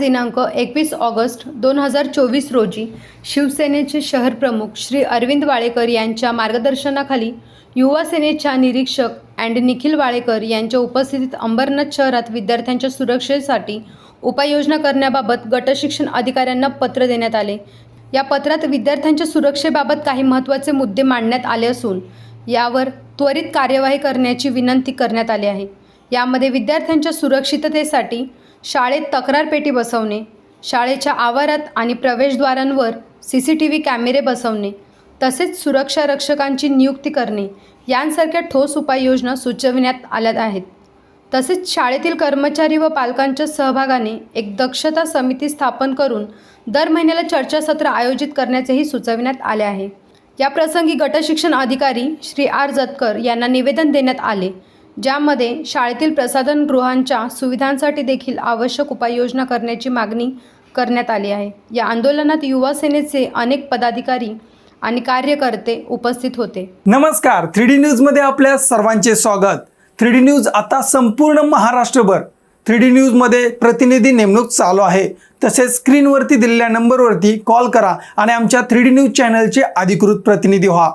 दिनांक एकवीस ऑगस्ट दोन हजार चोवीस रोजी शिवसेनेचे शहर प्रमुख श्री अरविंद वाळेकर यांच्या मार्गदर्शनाखाली युवा सेनेच्या निरीक्षक अँड निखिल वाळेकर यांच्या उपस्थितीत अंबरनाथ शहरात विद्यार्थ्यांच्या सुरक्षेसाठी उपाययोजना करण्याबाबत गटशिक्षण अधिकाऱ्यांना पत्र देण्यात आले. या पत्रात विद्यार्थ्यांच्या सुरक्षेबाबत काही महत्त्वाचे मुद्दे मांडण्यात आले असून यावर त्वरित कार्यवाही करण्याची विनंती करण्यात आली आहे. यामध्ये विद्यार्थ्यांच्या सुरक्षिततेसाठी शाळेत तक्रार पेटी बसवणे शाळेच्या आवारात आणि प्रवेशद्वारांवर सी सी टी व्ही कॅमेरे बसवणे तसेच सुरक्षा रक्षकांची नियुक्ती करणे यांसारख्या ठोस उपाययोजना सुचविण्यात आल्या आहेत. तसेच शाळेतील कर्मचारी व पालकांच्या सहभागाने एक दक्षता समिती स्थापन करून दर महिन्याला चर्चासत्र आयोजित करण्याचेही सुचविण्यात आले आहे. या प्रसंगी गटशिक्षण अधिकारी श्री आर जतकर यांना निवेदन देण्यात आले. ज्यामध्ये शाळेतील प्रसाधनगृहांच्या सुविधांसाठी देखील आवश्यक उपाययोजना करण्याची मागणी करण्यात आली आहे. या आंदोलनात युवा सेनेचे अनेक पदाधिकारी आणि कार्यकर्ते उपस्थित होते. नमस्कार. थ्री डी न्यूजमध्ये आपल्या सर्वांचे स्वागत. थ्री डी न्यूज आता संपूर्ण महाराष्ट्रभर. थ्री डी न्यूजमध्ये प्रतिनिधी नेमणूक चालू आहे. तसेच स्क्रीनवरती दिलेल्या नंबरवरती कॉल करा आणि आमच्या थ्री डी न्यूज चॅनलचे अधिकृत प्रतिनिधी व्हा.